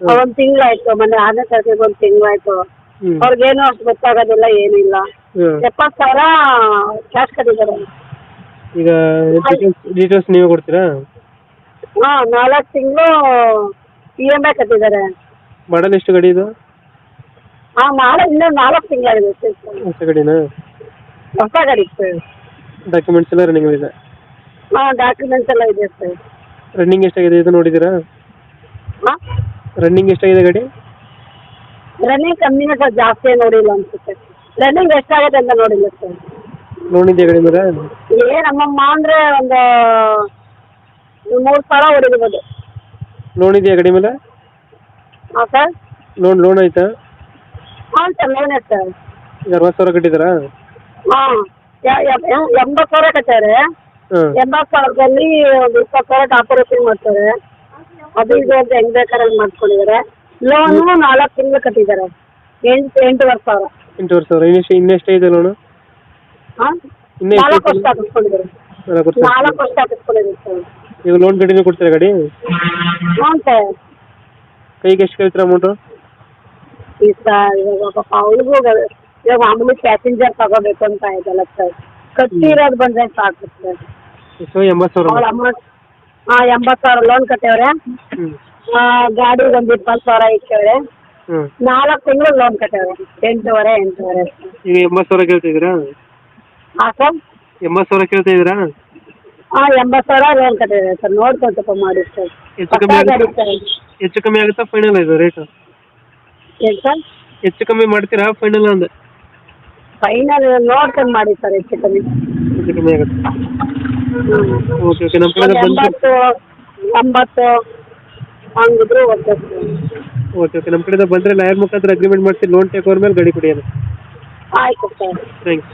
ಒಂದ್ ತಿಂಗ್ಳಾಯ್ತು ಮೊನ್ನೆ ಆರನೇ ತಾರೀಕಿಗೆ ಒಂದ್ ತಿಂಗ್ಳಾಯ್ತು. ಅವ್ರಿಗೇನು ಅಷ್ಟು ಗೊತ್ತಾಗೋದಿಲ್ಲ ಏನಿಲ್ಲ. ಎಪ್ಪತ್ ಸಾವಿರ ಕ್ಯಾಶ್ ಕಟ್ಟಿದ್ದಾರೆ. ಈಗ ಡೀಟೇಲ್ಸ್ ಡೀಟೇಲ್ಸ್ ನೀವೇ ಕೊಡ್ತೀರಾ? ಹಾ ನಾಲ್ಕು ತಿಂಗಳು ಇ ಎಂ ಐ ಕಟ್ಟಿದ್ದಾರೆ. ಮಾಡಲ್ ಎಷ್ಟು ಗಾಡಿ ಇದು? ಹಾ ನಾಳೆ ಇನ್ನೂ ನಾಲ್ಕು ತಿಂಗಳಾಗಿದೆ ಸರ್ ಹೊಸ ಗಡಿನಾ? ಹೊಸ ಗಾಡಿ ಸರ್ ಡಾಕ್ಯುಮೆಂಟ್ಸ್ ಎಲ್ಲ ರನ್ನಿಂಗ್ ಇದೆ? ಹಾ ಡಾಕ್ಯುಮೆಂಟ್ಸ್ ಎಲ್ಲ ಇದೆ ಸರ್ ರನ್ನಿಂಗ್ ಎಷ್ಟಾಗಿದೆ ಇದು ನೋಡಿದ್ದೀರಾ? ಹಾ? ರನ್ನಿಂಗ್ ಎಷ್ಟಾಗಿದೆ ಗಡಿ? ರನ್ನಿಂಗ್ ಕಮ್ಮಿನೇ ಸರ್ ಜಾಸ್ತಿ ನೋಡಿಲ್ಲ ಅನ್ಸುತ್ತೆ. ರನ್ನಿಂಗ್ ಎಷ್ಟಾಗುತ್ತೆ ಅಂತ ನೋಡಿಲ್ಲ ಸರ್. ನೋಡಿದ್ದೆ ಗಡಿ ಮೇಲೆ? ಏ ನಮ್ಮಮ್ಮ ಅಂದ್ರೆ ಒಂದು ಮೂರು ಸಲ ಹೊಡಿರ್ಬೋದು ಲೋನ್ ಗಡಿ ಗಾಡಿ ಮೇಲೆ? ಹಾಂ ಸರ್. ಲೋನ್ ಲೋನ್ ಐತಾ? ಹಾಂ ಸರ್ ಲೋನೇ ಸರ್. ಈಗ ಅರವತ್ತು ಸಾವಿರ ಕಟ್ಟಿದ್ದೀರಾ? ಹಾಂ ಎಂಬತ್ತು ಸಾವಿರ ಕಟ್ಟಾರೆ ಹಾಂ ಎಂಬತ್ತು ಸಾವಿರದಲ್ಲಿ ಒಂದು ಇಪ್ಪತ್ತು ಸಾವಿರ ಆಪರೇಷನ್ ಮಾಡ್ತಾರೆ. ಅದು ಇದು ಅಂತ ಹೆಂಗ್ ಬೇಕಾದ್ರೆ ಹಂಗ್ ಮಾಡ್ಕೊಂಡಿದ್ದಾರೆ ಲೋನು ನಾಲ್ಕು ತಿಂಗಳು ಕಟ್ಟಿದ್ದಾರೆ ಎಂಟು ಎಂಟೂವರೆ ಸಾವಿರ ಎಂಟೂವರೆ ಸಾವಿರ ಇನ್ನೆಷ್ಟು ಇನ್ನೆಷ್ಟು ಇದೆ ಲೋನು ಹಾ ಇನ್ನ ಎಷ್ಟು ನಾಲ್ಕು ವರ್ಷ ಹಾಕಿಸ್ಕೊಂಡಿದ್ದಾರೆ ನಾಲ್ಕು ವರ್ಷ. ಹಾಕಿಸ್ಕೊಂಡಿದ್ದಾರೆ ಸರ್. ನೀವು ಲೋನ್ ಕಂಟಿನ್ಯೂ ಕೊಡ್ತೀರಾ ಗಾಡಿ? ಹ್ಞೂ ಸರ್. ಕೈಗೆ ಎಷ್ಟು ಕೇಳ್ತೀರಾ ಅಮೌಂಟು ಈ ಸರ್ ಇವಾಗ ಪಾಪ ಅವ್ರಿಗೂ ಇವಾಗ ಮಾಮೂಲಿ ಪ್ಯಾಸೆಂಜರ್ ತಗೋಬೇಕು ಅಂತ ಇದೆಲ್ಲ ಸರ್. ಕಟ್ಟಿರೋದು ಬಂದ್ರೆ ಸಾಕು ಸರ್. ಎಂಬತ್ತು ಸಾವಿರ ಅಮೌಂಟ್ ಹಾಂ ಎಂಬತ್ತು ಸಾವಿರ ಲೋನ್ ಕಟ್ಟೇವ್ರೆ. ಹ್ಞೂ ಗಾಡಿಗೆ ಒಂದು ಇಪ್ಪತ್ತು ಸಾವಿರ ಇಕ್ಕೇವ್ರೆ. ಹ್ಞೂ ನಾಲ್ಕು ತಿಂಗಳು ಲೋನ್ ಕಟ್ಟೇವ್ರೆ. ಎಂಟೂವರೆ ಎಂಟೂವರೆ. ಈಗ ಎಂಬತ್ತು ಸಾವಿರ ಕೇಳ್ತಿದ್ದೀರಾ ಹಾಂ ಸರ್ ಎಂಬತ್ತು ಸಾವಿರ ಕೇಳ್ತಾ ಇದ್ದೀರಾ? ಹಾಂ ಎಂಬತ್ತು ಸಾವಿರ ಲೋನ್ ಕಟ್ಟಿದ್ರೆ ಸರ್ ನೋಡ್ಕೊಂಡು ಸ್ವಲ್ಪ ಮಾಡಿ ಸರ್ ಹೆಚ್ಚು ಕಮ್ಮಿ ಹೊಸ ಗಾಡಿ ಆಗುತ್ತಾ ಸರ್ ಹೆಚ್ಚು ಕಮ್ಮಿ ಆಗುತ್ತಾ? ಫೈನಲ್ ಇದು ರೇಟ್ ಏನು ಸರ್ ಹೆಚ್ಚು ಕಮ್ಮಿ ಮಾಡ್ತೀರಾ? ಫೈನಲ್ ಅಂದೆ? ಫೈನಲ್ ನೋಡ್ಕೊಂಡು ಮಾಡಿ ಸರ್ ಹೆಚ್ಚು ಕಮ್ಮಿ. ಹೆಚ್ಚು ಕಮ್ಮಿ ಆಗುತ್ತೆ? Okay okay. ನಮ್ಮ ಕಡೆ ಬಂದು ಎಂಬತ್ತು ಎಂಬತ್ತು ಹಂಗಿದ್ರು ಓಕೆ ಓಕೆ ಓಕೆ. ನಮ್ಮ ಕಡೆಯಿಂದ ಬಂದರೆ ಲಾಯರ್ ಮುಖಾಂತರ ಅಗ್ರಿಮೆಂಟ್ ಮಾಡಿಸಿ ಲೋನ್ ಟೇಕ್ ಓವರ್ ಮೇಲೆ ಗಡಿ ಕೊಡಿ ಆಯ್ತು ಸರ್. ಥ್ಯಾಂಕ್ಸ್